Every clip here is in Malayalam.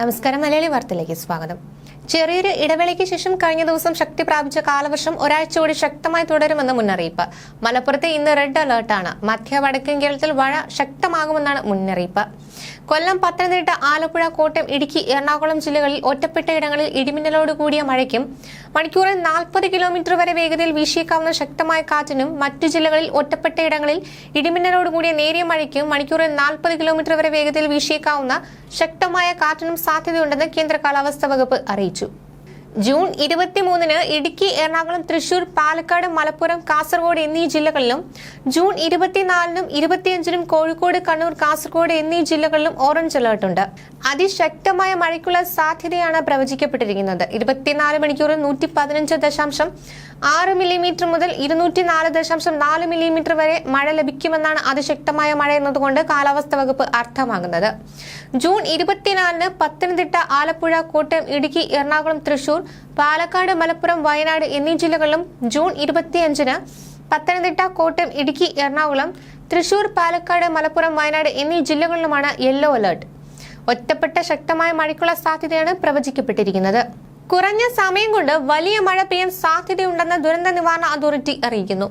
നമസ്കാരം. മലയാളി വാർത്തയിലേക്ക് സ്വാഗതം. ചെറിയൊരു ഇടവേളയ്ക്ക് ശേഷം കഴിഞ്ഞ ദിവസം ശക്തി പ്രാപിച്ച കാലവർഷം ഒരാഴ്ച കൂടി ശക്തമായി തുടരുമെന്ന് മുന്നറിയിപ്പ്. മലപ്പുറത്ത് ഇന്ന് റെഡ് അലേർട്ടാണ് മധ്യ വടക്കൻ കേരളത്തിൽ മഴ ശക്തമാകുമെന്നാണ് മുന്നറിയിപ്പ്. കൊല്ലം പത്തനംതിട്ട ആലപ്പുഴ കോട്ടയം ഇടുക്കി എറണാകുളം ജില്ലകളിൽ ഒറ്റപ്പെട്ട ഇടങ്ങളിൽ ഇടിമിന്നലോട് കൂടിയ മഴയ്ക്കും മണിക്കൂറിൽ നാൽപ്പത് കിലോമീറ്റർ വരെ വേഗതയിൽ വീശിയേക്കാവുന്ന ശക്തമായ കാറ്റിനും മറ്റു ജില്ലകളിൽ ഒറ്റപ്പെട്ട ഇടങ്ങളിൽ ഇടിമിന്നലോട് കൂടിയ നേരിയ മഴയ്ക്കും മണിക്കൂറിൽ നാൽപ്പത് കിലോമീറ്റർ വരെ വേഗതയിൽ വീശിയേക്കാവുന്ന ശക്തമായ കാറ്റിനും സാധ്യതയുണ്ടെന്ന് കേന്ദ്ര കാലാവസ്ഥാ വകുപ്പ് അറിയിച്ചു. ജൂൺ ഇരുപത്തിമൂന്നിന് ഇടുക്കി എറണാകുളം തൃശൂർ പാലക്കാട് മലപ്പുറം കാസർഗോഡ് എന്നീ ജില്ലകളിലും ജൂൺ ഇരുപത്തിനാലിനും ഇരുപത്തിയഞ്ചിനും കോഴിക്കോട് കണ്ണൂർ കാസർഗോഡ് എന്നീ ജില്ലകളിലും ഓറഞ്ച് അലർട്ടുണ്ട്. അതിശക്തമായ മഴയ്ക്കുള്ള സാധ്യതയാണ് പ്രവചിക്കപ്പെട്ടിരിക്കുന്നത്. ഇരുപത്തിനാല് മണിക്കൂറിൽ നൂറ്റി പതിനഞ്ച് ദശാംശം ആറ് മില്ലിമീറ്റർ മുതൽ ഇരുന്നൂറ്റി നാല് ദശാംശം നാല് മില്ലിമീറ്റർ വരെ മഴ ലഭിക്കുമെന്നാണ് അതിശക്തമായ മഴ എന്നതുകൊണ്ട് കാലാവസ്ഥ വകുപ്പ് അർത്ഥമാകുന്നത് ജൂൺ ഇരുപത്തിനാലിന് പത്തനംതിട്ട ആലപ്പുഴ കോട്ടയം ഇടുക്കി എറണാകുളം തൃശൂർ പാലക്കാട് മലപ്പുറം വയനാട് എന്നീ ജില്ലകളിലും ജൂൺ ഇരുപത്തിയഞ്ചിന് പത്തനംതിട്ട കോട്ടയം ഇടുക്കി എറണാകുളം തൃശൂർ പാലക്കാട് മലപ്പുറം വയനാട് എന്നീ ജില്ലകളിലുമാണ് യെല്ലോ അലർട്ട്. ഒറ്റപ്പെട്ട ശക്തമായ മഴയ്ക്കുള്ള സാധ്യതയാണ് പ്രവചിക്കപ്പെട്ടിരിക്കുന്നത്. കുറഞ്ഞ സമയം കൊണ്ട് വലിയ മഴ പെയ്യാൻ സാധ്യതയുണ്ടെന്ന് ദുരന്ത നിവാരണ അതോറിറ്റി അറിയിക്കുന്നു.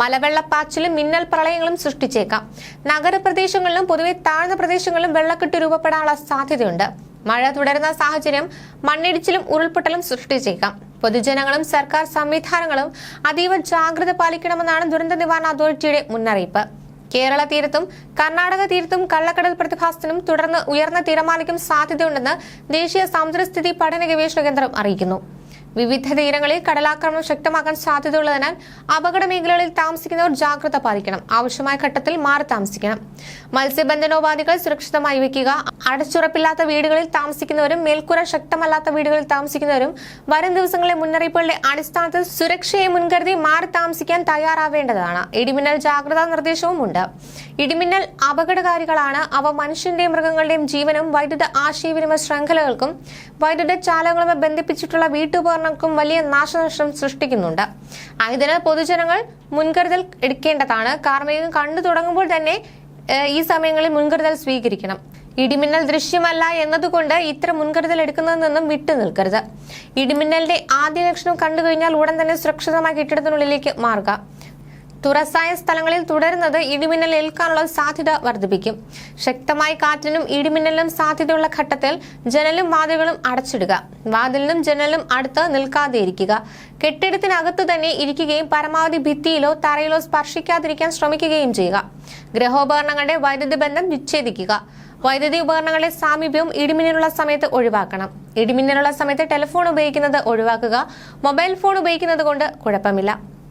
മലവെള്ളപ്പാച്ചിലും മിന്നൽ പ്രളയങ്ങളും സൃഷ്ടിച്ചേക്കാം. നഗരപ്രദേശങ്ങളിലും പൊതുവെ താഴ്ന്ന പ്രദേശങ്ങളിലും വെള്ളക്കെട്ട് രൂപപ്പെടാനുള്ള സാധ്യതയുണ്ട്. മഴ തുടരുന്ന സാഹചര്യം മണ്ണിടിച്ചിലും ഉരുൾപൊട്ടലും സൃഷ്ടിച്ചേക്കാം. പൊതുജനങ്ങളും സർക്കാർ സംവിധാനങ്ങളും അതീവ ജാഗ്രത പാലിക്കണമെന്നാണ് ദുരന്ത നിവാരണ അതോറിറ്റിയുടെ മുന്നറിയിപ്പ്. കേരള തീരത്തും കർണാടക തീരത്തും കള്ളക്കടൽ പ്രതിഭാസത്തിനും തുടർന്ന് ഉയർന്ന തിരമാലയ്ക്കും സാധ്യതയുണ്ടെന്ന് ദേശീയ സമുദ്രസ്ഥിതി പഠന ഗവേഷണ കേന്ദ്രം അറിയിക്കുന്നു. വിവിധ തീരങ്ങളിൽ കടലാക്രമണം ശക്തമാക്കാൻ സാധ്യതയുള്ളതിനാൽ അപകട മേഖലകളിൽ താമസിക്കുന്നവർ ജാഗ്രത പാലിക്കണം. ആവശ്യമായ ഘട്ടത്തിൽ മാറി താമസിക്കണം. മത്സ്യബന്ധനോപാധികൾ സുരക്ഷിതമായി വയ്ക്കുക. അടച്ചുറപ്പില്ലാത്ത വീടുകളിൽ താമസിക്കുന്നവരും മേൽക്കൂര ശക്തമല്ലാത്ത വീടുകളിൽ താമസിക്കുന്നവരും വരും ദിവസങ്ങളിലെ മുന്നറിയിപ്പുകളുടെ അടിസ്ഥാനത്തിൽ സുരക്ഷയെ മുൻകരുതി മാറി താമസിക്കാൻ തയ്യാറാവേണ്ടതാണ്. ഇടിമിന്നൽ ജാഗ്രതാ നിർദ്ദേശവും ഉണ്ട്. ഇടിമിന്നൽ അപകടകാരികളാണ്. അവ മനുഷ്യന്റെയും മൃഗങ്ങളുടെയും ജീവനും വൈദ്യുത ആശയവിനിമയ ശൃംഖലകൾക്കും വൈദ്യുത ചാലകങ്ങളുമായി ബന്ധിപ്പിച്ചിട്ടുള്ള വീട്ടുപകരണങ്ങൾക്കും വലിയ നാശനഷ്ടം സൃഷ്ടിക്കുന്നുണ്ട്. ആയതിനാൽ പൊതുജനങ്ങൾ മുൻകരുതൽ എടുക്കേണ്ടതാണ്. കാർമേഘം കണ്ടു തുടങ്ങുമ്പോൾ തന്നെ ഈ സമയങ്ങളിൽ മുൻകരുതൽ സ്വീകരിക്കണം. ഇടിമിന്നൽ ദൃശ്യമല്ല എന്നതുകൊണ്ട് ഇത്ര മുൻകരുതൽ എടുക്കുന്നതിൽ നിന്നും വിട്ടു നിൽക്കരുത്. ഇടിമിന്നലിന്റെ ആദ്യ ലക്ഷണം കണ്ടു കഴിഞ്ഞാൽ ഉടൻ തന്നെ സുരക്ഷിതമായ കെട്ടിടത്തിനുള്ളിലേക്ക് മാറുക. തുറസായ സ്ഥലങ്ങളിൽ തുടരുന്നത് ഇടിമിന്നൽ ഏൽക്കാനുള്ള സാധ്യത വർദ്ധിപ്പിക്കും. ശക്തമായ കാറ്റിനും ഇടിമിന്നലിനും സാധ്യതയുള്ള ഘട്ടത്തിൽ ജനലും വാതിലുകളും അടച്ചിടുക. വാതിലിനും ജനലും അടുത്ത് നിൽക്കാതെ ഇരിക്കുക കെട്ടിടത്തിനകത്ത് തന്നെ ഇരിക്കുകയും പരമാവധി ഭിത്തിയിലോ തറയിലോ സ്പർശിക്കാതിരിക്കാൻ ശ്രമിക്കുകയും ചെയ്യുക. ഗൃഹോപകരണങ്ങളുടെ വൈദ്യുതി ബന്ധം വിച്ഛേദിക്കുക വൈദ്യുതി ഉപകരണങ്ങളുടെ സാമീപ്യവും ഇടിമിന്നലുള്ള സമയത്ത് ഒഴിവാക്കണം. ഇടിമിന്നലുള്ള സമയത്ത് ടെലിഫോൺ ഉപയോഗിക്കുന്നത് ഒഴിവാക്കുക. മൊബൈൽ ഫോൺ ഉപയോഗിക്കുന്നത് കൊണ്ട് കുഴപ്പമില്ല.